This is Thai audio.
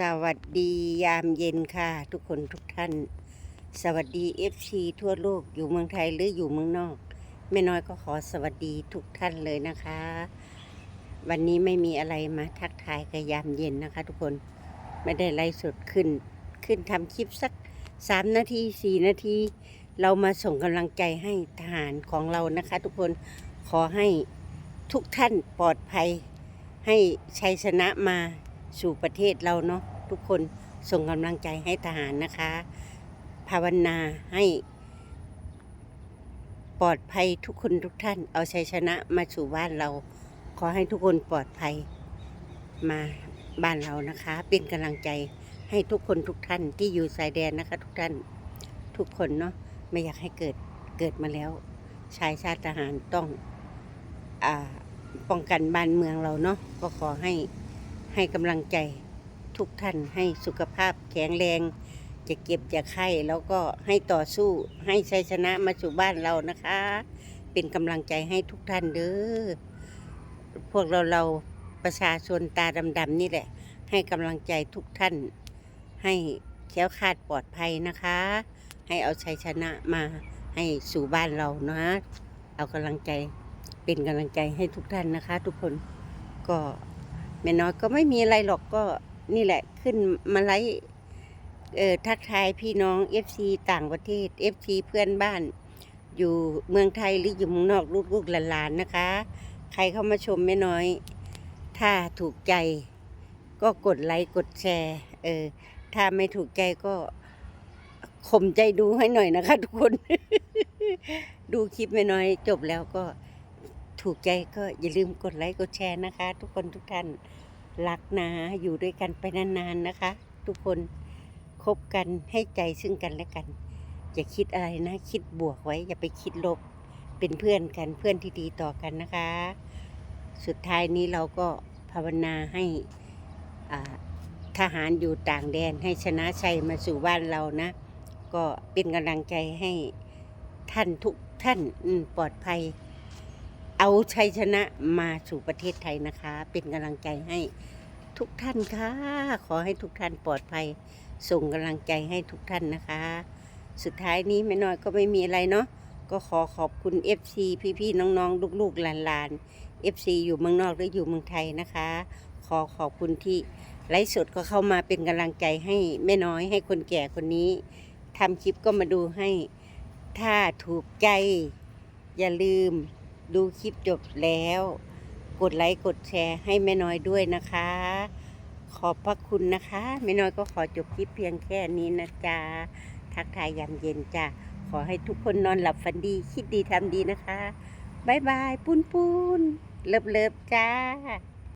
สวัสดียามเย็นค่ะ ทุกคนทุกท่าน สวัสดี FC ทั่วโลกอยู่เมืองไทยหรืออยู่เมืองนอกแม่น้อยก็ขอสวัสดีทุกท่านเลยนะคะ วันนี้ไม่มีอะไรมาทักทายกับยามเย็นนะคะ ทุกคนไม่ได้ไลฟ์สดขึ้น ขึ้นทำคลิปสักสามนาทีสี่นาที เรามาส่งกำลังใจให้ทหารของเรานะคะ ทุกคนขอให้ทุกท่านปลอดภัยให้ชัยชนะมา สู่ประเทศเราเนาะทุกคนส่งกำลังใจให้ทหารนะคะ ภาวนาให้ปลอดภัยทุกคนทุกท่าน เอาชัยชนะมาสู่บ้านเรา ขอให้ทุกคนปลอดภัยมาบ้านเรานะคะ เป็นกำลังใจให้ทุกคนทุกท่านที่อยู่ชายแดนนะคะ ทุกท่านทุกคนเนาะไม่อยากให้เกิดเกิดมาแล้ว ชายชาติทหารต้องอป้องกันบ้านเมืองเราเนาะก็ขอให้ ให้กำลังใจทุกท่านให้สุขภาพแข็งแรง จะเก็บจะไข้แล้วก็ให้ต่อสู้ให้ชัยชนะมาสู่บ้านเรานะคะ เป็นกำลังใจให้ทุกท่านเด้อพวกเราเราประชาชนตาดำๆนี่แหละ ให้กำลังใจทุกท่าน ให้แค้วคาดปลอดภัยนะคะ ให้เอาชัยชนะมาให้สู่บ้านเรานะเอากำลังใจเป็นกำลังใจให้ทุกท่านนะคะ ทุกคนก็ แม่น้อยก็ไม่มีอะไรหรอกก็นี่แหละขึ้นมาไลฟ์เอ่อทักทายพี่น้อง FC ต่างประเทศ FC เพื่อนบ้าน อยู่เมืองไทยหรืออยู่เมืองนอกลูกๆหลานๆนะคะ ใครเข้ามาชมแม่น้อย ถ้าถูกใจก็กดไลค์กดแชร์เออถ้าไม่ถูกใจก็ข่มใจดูให้หน่อยนะคะ ทุกคน ดูคลิปแม่น้อยจบแล้วก็ ถูกใจก็อย่าลืมกดไลค์กดแชร์นะคะ ทุกคนทุกท่านรักนะอยู่ด้วยกันไปนานๆนะคะ ทุกคนคบกันให้ใจซึ่งกันและกัน อย่าคิดอะไรนะ คิดบวกไว้ อย่าไปคิดลบเป็นเพื่อนกันเพื่อนที่ดีต่อกันนะคะ สุดท้ายนี้เราก็ภาวนาให้ทหารอยู่ต่างแดนให้ชนะชัยมาสู่บ้านเรานะ ก็เป็นกำลังใจให้ท่านทุกท่านปลอดภัย เอาชัยชนะมาสู่ประเทศไทยนะคะ เป็นกำลังใจให้ทุกท่านค่ะ ขอให้ทุกท่านปลอดภัย ส่งกำลังใจให้ทุกท่านนะคะ สุดท้ายนี้ไม่น้อยก็ไม่มีอะไรเนาะก็ขอขอบคุณ FC พี่ๆน้องๆ ลูกๆหลานๆ FC อยู่เมืองนอกหรืออยู่เมืองไทยนะคะ ขอขอบคุณที่ไลฟ์สดก็เข้ามาเป็นกำลังใจให้แม่น้อยให้คนแก่คนนี้ทำคลิปก็มาดูให้ ถ้าถูกใจอย่าลืม ดูคลิปจบแล้ว กดไลค์กดแชร์ให้แม่น้อยด้วยนะคะ ขอบพระคุณนะคะแม่น้อยก็ขอจบคลิปเพียงแค่นี้นะจ๊ะทักทายยามเย็นจ้ะขอให้ทุกคนนอนหลับฝันดีคิดดีทำดีนะคะบายบายปุ้นปุ้นเลิฟเลิฟจ้า